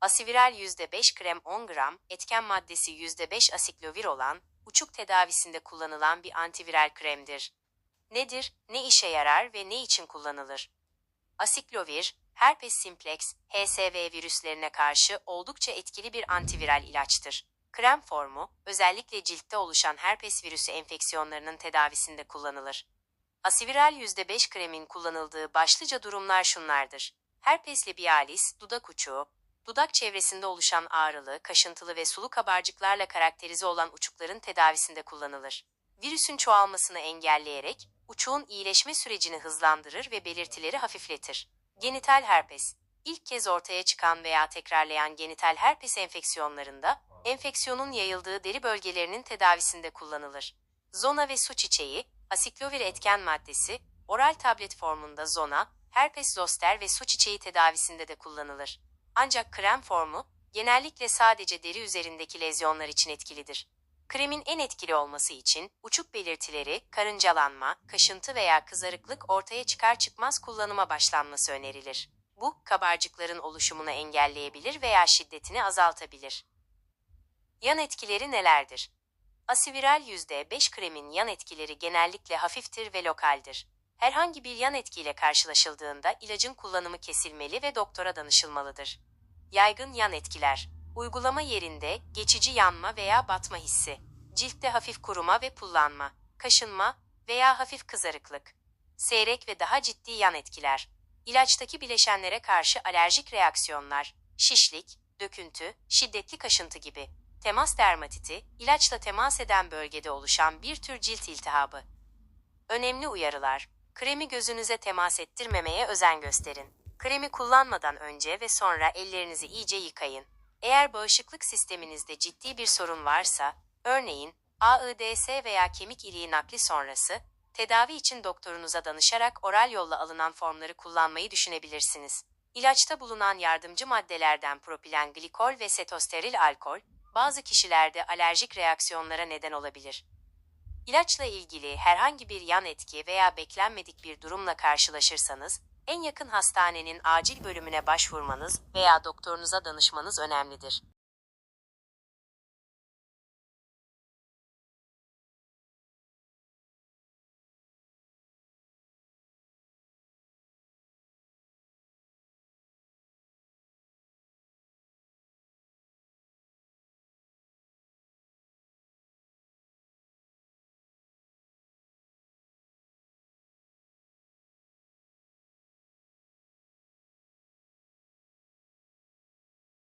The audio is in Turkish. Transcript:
Asiviral %5 krem 10 gram, etken maddesi %5 asiklovir olan, uçuk tedavisinde kullanılan bir antiviral kremdir. Nedir, ne işe yarar ve ne için kullanılır? Asiklovir, herpes simplex, HSV virüslerine karşı oldukça etkili bir antiviral ilaçtır. Krem formu, özellikle ciltte oluşan herpes virüsü enfeksiyonlarının tedavisinde kullanılır. Asiviral %5 kremin kullanıldığı başlıca durumlar şunlardır. Herpes labialis, dudak uçuğu, dudak çevresinde oluşan ağrılı, kaşıntılı ve sulu kabarcıklarla karakterize olan uçukların tedavisinde kullanılır. Virüsün çoğalmasını engelleyerek uçuğun iyileşme sürecini hızlandırır ve belirtileri hafifletir. Genital herpes, ilk kez ortaya çıkan veya tekrarlayan genital herpes enfeksiyonlarında enfeksiyonun yayıldığı deri bölgelerinin tedavisinde kullanılır. Zona ve su çiçeği, asiklovir etken maddesi, oral tablet formunda zona, herpes zoster ve su çiçeği tedavisinde de kullanılır. Ancak krem formu genellikle sadece deri üzerindeki lezyonlar için etkilidir. Kremin en etkili olması için uçuk belirtileri, karıncalanma, kaşıntı veya kızarıklık ortaya çıkar çıkmaz kullanıma başlanması önerilir. Bu, kabarcıkların oluşumunu engelleyebilir veya şiddetini azaltabilir. Yan etkileri nelerdir? Asiviral %5 kremin yan etkileri genellikle hafiftir ve lokaldir. Herhangi bir yan etkiyle karşılaşıldığında ilacın kullanımı kesilmeli ve doktora danışılmalıdır. Yaygın yan etkiler. Uygulama yerinde geçici yanma veya batma hissi, ciltte hafif kuruma ve pullanma, kaşınma veya hafif kızarıklık. Seyrek ve daha ciddi yan etkiler. İlaçtaki bileşenlere karşı alerjik reaksiyonlar, şişlik, döküntü, şiddetli kaşıntı gibi. Temas dermatiti, ilaçla temas eden bölgede oluşan bir tür cilt iltihabı. Önemli uyarılar. Kremi gözünüze temas ettirmemeye özen gösterin. Kremi kullanmadan önce ve sonra ellerinizi iyice yıkayın. Eğer bağışıklık sisteminizde ciddi bir sorun varsa, örneğin AIDS veya kemik iliği nakli sonrası, tedavi için doktorunuza danışarak oral yolla alınan formları kullanmayı düşünebilirsiniz. İlaçta bulunan yardımcı maddelerden propilen glikol ve setosteril alkol, bazı kişilerde alerjik reaksiyonlara neden olabilir. İlaçla ilgili herhangi bir yan etki veya beklenmedik bir durumla karşılaşırsanız, en yakın hastanenin acil bölümüne başvurmanız veya doktorunuza danışmanız önemlidir.